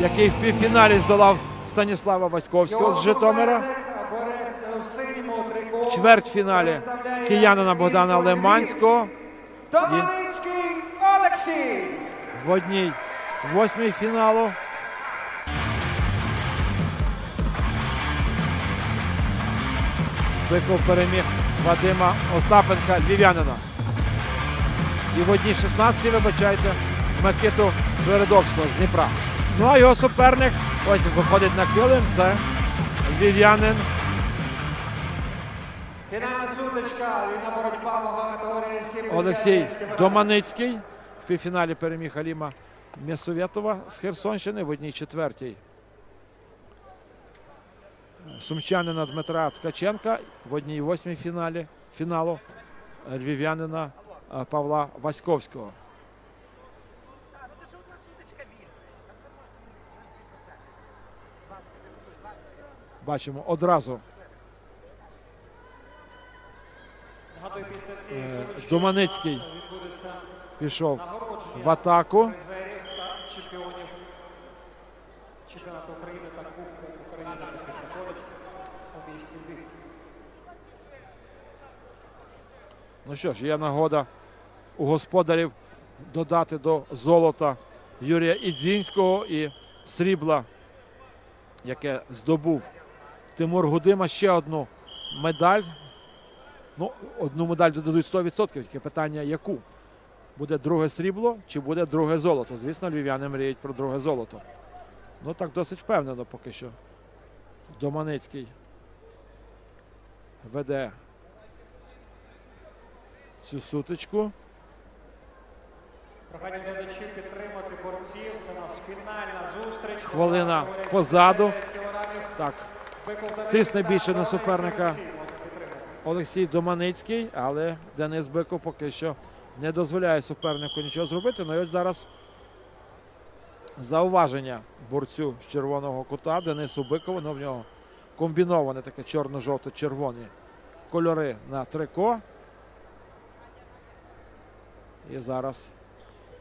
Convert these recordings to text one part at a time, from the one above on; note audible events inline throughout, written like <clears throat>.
який в півфіналі здолав Станіслава Васьковського з Житомира. В чвертьфіналі киянина Богдана Лиманського. Доманицький Олексій. В одній восьмій фіналу. Биков переміг Вадима Остапенка Львів'янина. І в одній 16 вибачайте, Микиту Сверидовського з Дніпра. Ну а його суперник ось виходить на килим. Це львів'янин Фінальна сутичка. Вільна боротьба вага категорії 70. Олексій Доманицький. В півфіналі переміг Аліма Мєсовєтова з Херсонщини в одній четвертій. Сумчанина Дмитра Ткаченка в одній восьмій фіналі фіналу львів'янина Павла Васьковського. А, ну це ж одна сутичка вільна. Там не можна дві трансляції. Два, два, два. Бачимо одразу Нагадую, після цієї Е, сутички Доманицький. У нас відбудеться пішов в атаку. чемпіонату та Кубку України, який у місті Львів. Ну що ж, є нагода у господарів додати до золота Юрія Ідзінського і срібла, яке здобув Тимур Гудима. Ще одну медаль. Ну, одну медаль додадуть 100%. Тільки питання яку? Буде друге срібло чи буде друге золото? Звісно, львів'яни мріють про друге золото. Ну так досить впевнено поки що. Доманицький веде цю сутичку. Прохання глядачів підтримати борців. Це у нас фінальна зустріч. Хвилина позаду. Так, Тисне більше на суперника. Олексій Доманицький, але Денис Биков поки що не дозволяє супернику нічого зробити. Ну і от зараз зауваження борцю з червоного кута Денису Бикову. Ну, в нього комбіноване таке чорно-жовто-червоні кольори на трико. І зараз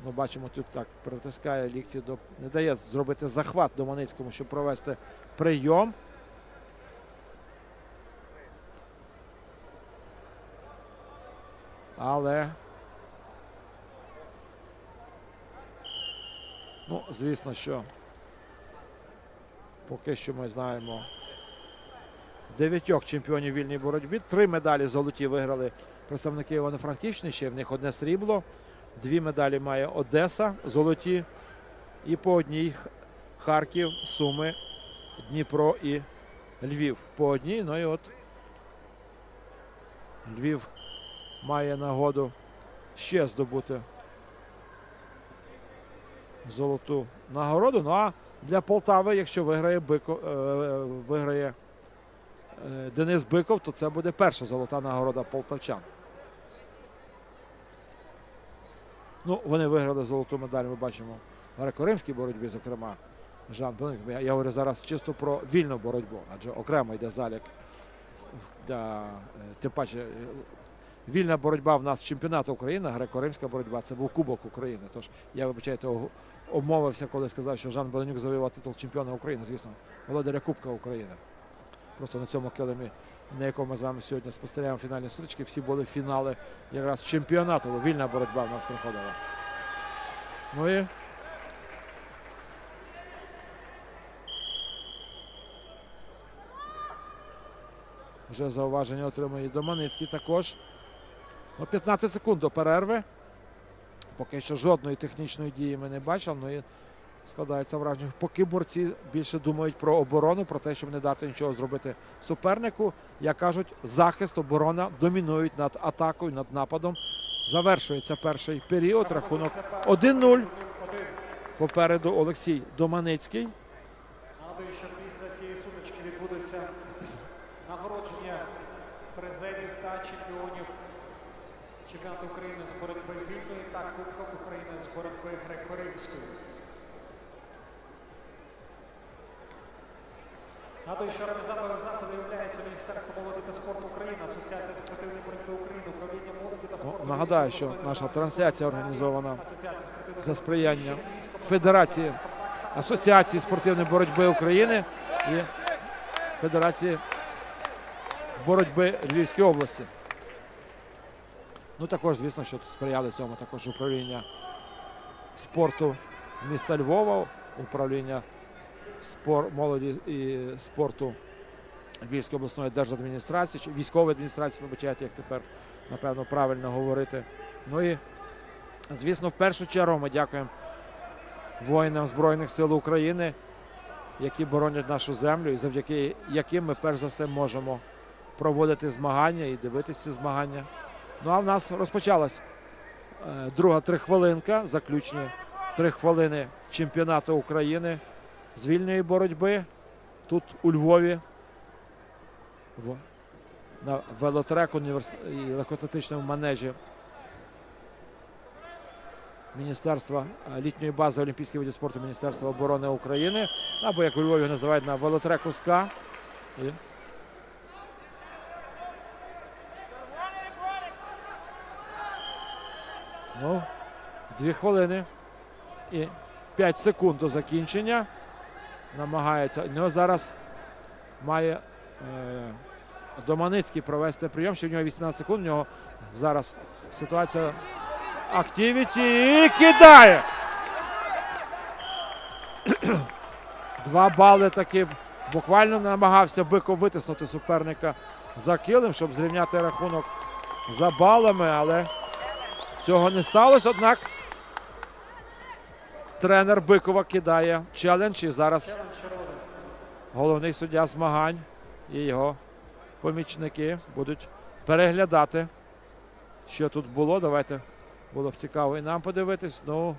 ми бачимо, тут так притискає лікті до. Не дає зробити захват Доманицькому, щоб провести прийом. Але. Ну, звісно, що поки що ми знаємо дев'ятьох чемпіонів вільній боротьбі. Три медалі золоті виграли представники Івано-Франківщини. Ще в них одне срібло. Дві медалі має Одеса золоті. І по одній Харків, Суми, Дніпро і Львів. По одній. Ну і от Львів має нагоду ще здобути золоту нагороду. Ну а для Полтави, якщо виграє Бико, е, виграє е, Денис Биков, то це буде перша золота нагорода полтавчан. Ну, вони виграли золоту медаль, ми бачимо в греко-римській боротьбі, зокрема. Жан Бенник. Я, я говорю зараз чисто про вільну боротьбу, адже окремо йде залік. Да, е, тим паче, вільна боротьба в нас чемпіонат України, греко-римська боротьба це був Кубок України. Тож я вибачайте, обмовився, коли сказав, що Жан Беленюк завоював титул чемпіона України, звісно, володаря Кубка України. Просто на цьому килимі, на якому ми з вами сьогодні спостерігаємо фінальні сутички, всі були фінали якраз чемпіонату. Вільна боротьба в нас проходила. Ну і Вже зауваження отримує Доманицький також. Ну, 15 секунд до перерви. Поки що жодної технічної дії ми не бачили. Ну і складається враження, поки борці більше думають про оборону, про те, щоб не дати нічого зробити супернику. Як кажуть, захист, оборона домінують над атакою, над нападом. Завершується перший період. Рахунок 1-0. Попереду Олексій Доманицький. Нагадую, що після цієї сутички відбудеться нагородження призерів та чемпіонів чемпіонату України з боротьби вільної та Кубка України з боротьби греко-римської. Нагадую, що організатором заходу є Міністерство молоді та спорту України, Асоціація спортивної боротьби України, управління молоді та спорту. Нагадаю, що наша трансляція організована за сприяння Федерації Асоціації спортивної боротьби України і Федерації боротьби Львівської області. Ну також, звісно, що сприяли цьому також управління спорту міста Львова, управління спор, молоді і спорту Львівської обласної держадміністрації, чи військової адміністрації, вибачайте, як тепер напевно правильно говорити. Ну і звісно, в першу чергу ми дякуємо воїнам Збройних сил України, які боронять нашу землю, і завдяки яким ми перш за все можемо проводити змагання і дивитися змагання. Ну а в нас розпочалась е, друга трихвилинка, заключні три хвилини чемпіонату України з вільної боротьби. Тут у Львові в, на велотрек універс... і легкоатлетичному манежі Міністерства е, літньої бази Олімпійських видів спорту Міністерства оборони України, або як у Львові називають на велотреку СКА. Ну, дві хвилини і 5 секунд до закінчення. Намагається. У нього зараз має е, Доманицький провести прийом. Ще в нього 18 секунд. У нього зараз ситуація активіті і кидає. <clears throat> Два бали таки буквально намагався Биков витиснути суперника за килим, щоб зрівняти рахунок за балами, але цього не сталося. Однак тренер Бикова кидає челендж і зараз головний суддя змагань і його помічники будуть переглядати, що тут було. Давайте було б цікаво і нам подивитись. Ну.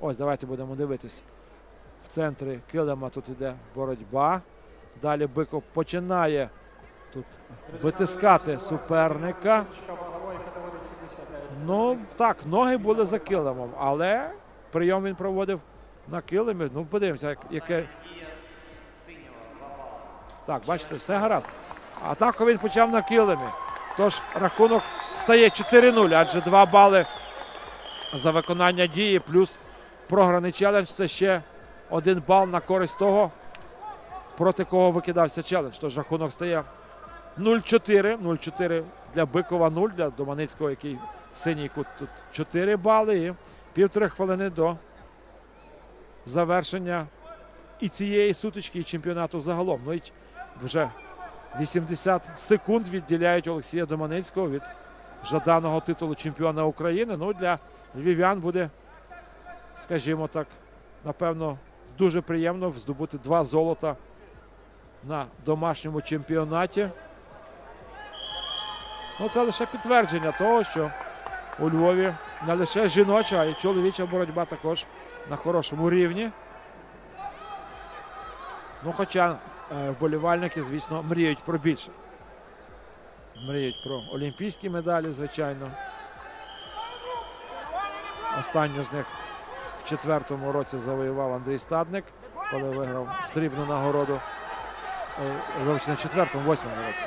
Ось давайте будемо дивитись. В центрі килима тут іде боротьба. Далі Биков починає тут витискати суперника. Сутичка вагової категорії 79. Ну так, ноги були за килимом, але прийом він проводив на килимі. Ну, подивимося, як, яке. Так, бачите, все гаразд. Атаку він почав на килимі. Тож рахунок стає 4-0, адже 2 бали за виконання дії, плюс програний челендж це ще один бал на користь того, проти кого викидався челендж. Тож рахунок стає 0-4. 0-4 для Бикова 0, для Доманицького, який синій кут тут 4 бали. І півтори хвилини до завершення і цієї сутички, і чемпіонату загалом. Ну і вже 80 секунд відділяють Олексія Доманицького від жаданого титулу чемпіона України. Ну, для львів'ян буде, скажімо так, напевно, дуже приємно здобути два золота на домашньому чемпіонаті. Ну, це лише підтвердження того, що у Львові не лише жіноча, а й чоловіча боротьба також на хорошому рівні. Ну, хоча е, вболівальники, звісно, мріють про більше. Мріють про олімпійські медалі, звичайно. Останню з них в четвертому році завоював Андрій Стадник, коли виграв срібну нагороду. Е, Вибачте, не четвертому, восьмому році.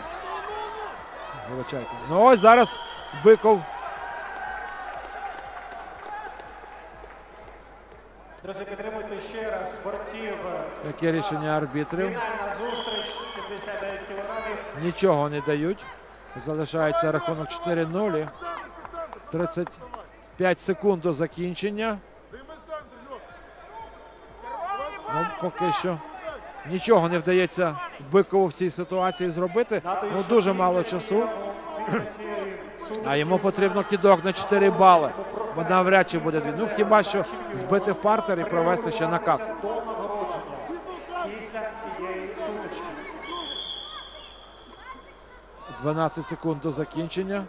Вибачайте. Ну ось зараз Биков Друзі, підтримуйте ще раз борців. Яке рішення арбітрів? Фінальна зустріч 79 кілограмів. Нічого не дають. Залишається рахунок 4-0. 35 секунд до закінчення. Ну, поки що нічого не вдається Бикову в цій ситуації зробити. Ну, дуже мало часу. А йому потрібно кидок на 4 бали. Бо навряд чи буде. Ну хіба що збити в партер і провести ще накат. 12 секунд до закінчення.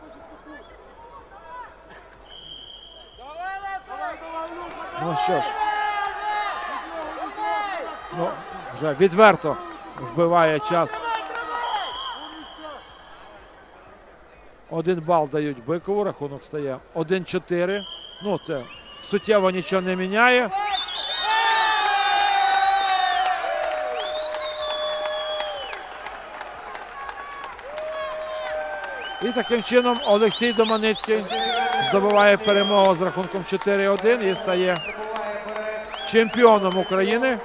Ну що ж. Ну, вже відверто вбиває час. Один бал дають Бикову, рахунок стає 1-4. Ну, це суттєво нічого не міняє. І таким чином Олексій Доманицький здобуває перемогу з рахунком 4-1 і стає чемпіоном України.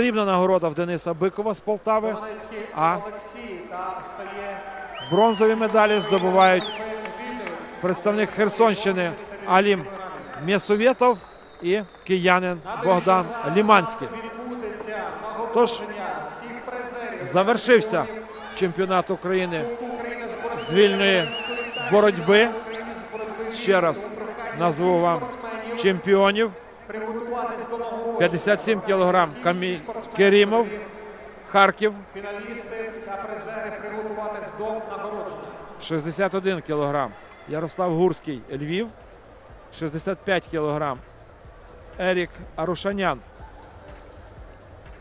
Срібна нагорода в Дениса Бикова з Полтави. А. Бронзові медалі здобувають представник Херсонщини Алім Мєсовєтов і киянин Богдан Ліманський. Тож завершився чемпіонат України з вільної боротьби Ще раз назву вам чемпіонів. Приготуватись до нагородження. 57 кілограм Каміль Керімов, Харків, Фіналісти та призери приготуватись до нагородження. 61 кілограм Ярослав Гурський, Львів, 65 кілограм Ерік Арушанян,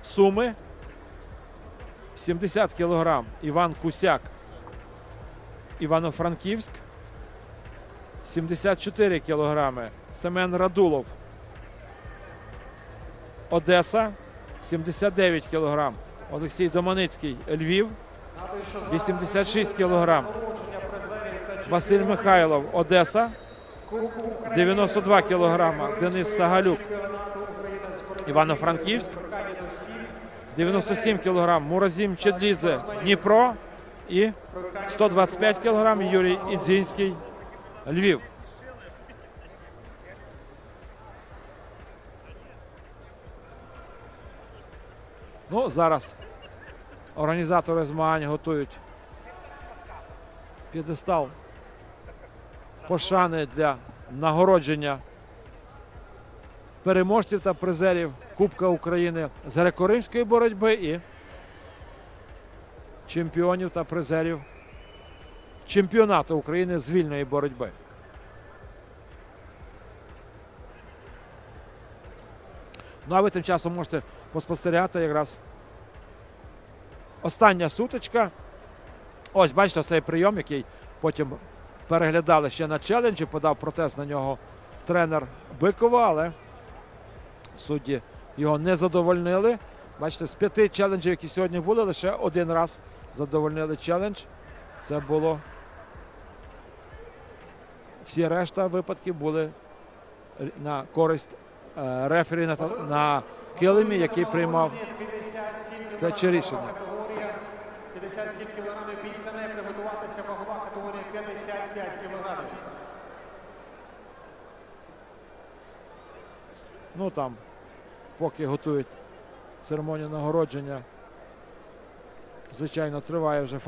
Суми, 70 кілограм Іван Кусяк, Івано-Франківськ, 74 кілограми Семен Радулов, Одеса, 79 кілограм Олексій Доманицький, Львів, Нагадую, що зараз 86 кілограм нагородження призерів та Василь Михайлов, Одеса, 92 кілограма Денис Сагалюк. Івано-Франківськ, Прохання до всіх. 97 кілограм Муразім Чедлідзе, Дніпро і 125 кілограм Юрій Ідзінський, Львів. Ну, зараз організатори змагань готують п'єдестал пошани для нагородження переможців та призерів Кубка України з греко-римської боротьби і чемпіонів та призерів чемпіонату України з вільної боротьби. Ну а ви тим часом можете поспостерігати якраз остання сутичка. Ось бачите цей прийом, який потім переглядали ще на челенджі, подав протест на нього тренер Бикова, але судді його не задовольнили. Бачите, з п'яти челенджів, які сьогодні були, лише один раз задовольнили челендж. Це було. Всі решта випадків були на користь рефері на, на килимі, який приймав 57 те чи рішення. категорія. 57 кілограмів після неї приготуватися вагова категорія 55 кілограмів. Ну там, поки готують церемонію нагородження, звичайно, триває вже фото.